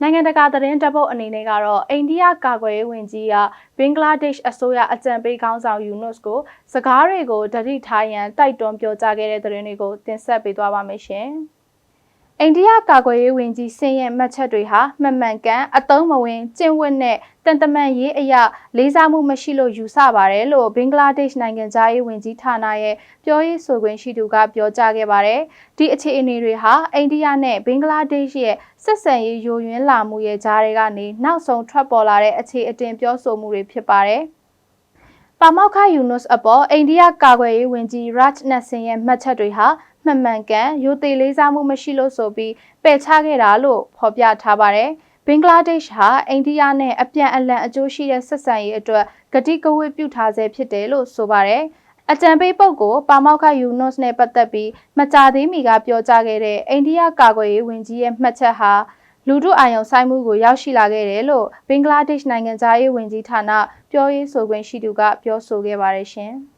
နိုင်ငံတကာသတင်းတပ်ဖို့အနေနဲ့ကတော့အိန္ဒိယကာကွယ်ရေးဝန်ကြီးကဘင်္ဂလားဒေ့ရှ်အစိုးရအကြံပေးခေါင်းဆောင်ယူနွတ်ကိုစကားတွေကိုတတိထားရန်တိုက်တွန်းပြောကြားခဲ့တဲ့သတင်းတွေကိုတင်ဆက်ပေးသွားပါမယ်ရှင်။ အိန္ဒိယကာကွယ်ရေးဝန်ကြီးစင်ရဲ့မှတ်ချက်တွေဟာမှန်မှန်ကန်အတုံးမဝင်ကျင့်ဝတ်နဲ့တန်တမန်ရေးအရာလေးစားမှုမရှိလို့ယူဆပါတယ်လို့ဘင်္ဂလားဒေ့ရှ်နိုင်ငံသားရေးဝန်ကြီးဌာနရဲ့ပြောရေးဆိုခွင့်ရှိသူကပြောကြားခဲ့ပါတယ်။ဒီအခြေအနေတွေဟာအိန္ဒိယနဲ့ဘင်္ဂလားဒေ့ရှ်ရဲ့ဆက်ဆံရေးယိုယွင်းလာမှုရဲ့ကြားတွေကနေနောက်ဆုံးထွက်ပေါ်လာတဲ့အခြေအတင်ပြောဆိုမှုတွေဖြစ်ပါတယ်။ပါမောက်ခယူနုစ်အပေါ်အိန္ဒိယကာကွယ်ရေးဝန်ကြီးရတ်နတ်စင်ရဲ့မှတ်ချက်တွေဟာ မှန်မှန်ကန်ရိုသေလေးစားမှုမရှိလို့ဆိုပြီးပယ်ချခဲ့တာလို့ဖော်ပြထားပါတယ်။ဘင်္ဂလားဒေ့ရှ်ဟာအိန္ဒိယနဲ့အပြန်အလှန်အကျိုးရှိတဲ့ဆက်ဆံရေးအတွက်ဂတိကဝတ်ပြုထားဆဲဖြစ်တယ်လို့ဆိုပါတယ်။အကြံပေးပုဂ္ဂိုလ်ပါမောက်ခယူနုစ်နဲ့ပတ်သက်ပြီးမကြသေးမီကပြောကြားခဲ့တဲ့အိန္ဒိယကာကွယ်ရေးဝန်ကြီးရဲ့မှတ်ချက်ဟာလူထုအာရုံစိုက်မှုကိုရောက်ရှိလာခဲ့တယ်လို့ဘင်္ဂလားဒေ့ရှ်နိုင်ငံသားရေးဝန်ကြီးဌာနပြောရေးဆိုခွင့်ရှိသူကပြောဆိုခဲ့ပါတယ်ရှင်။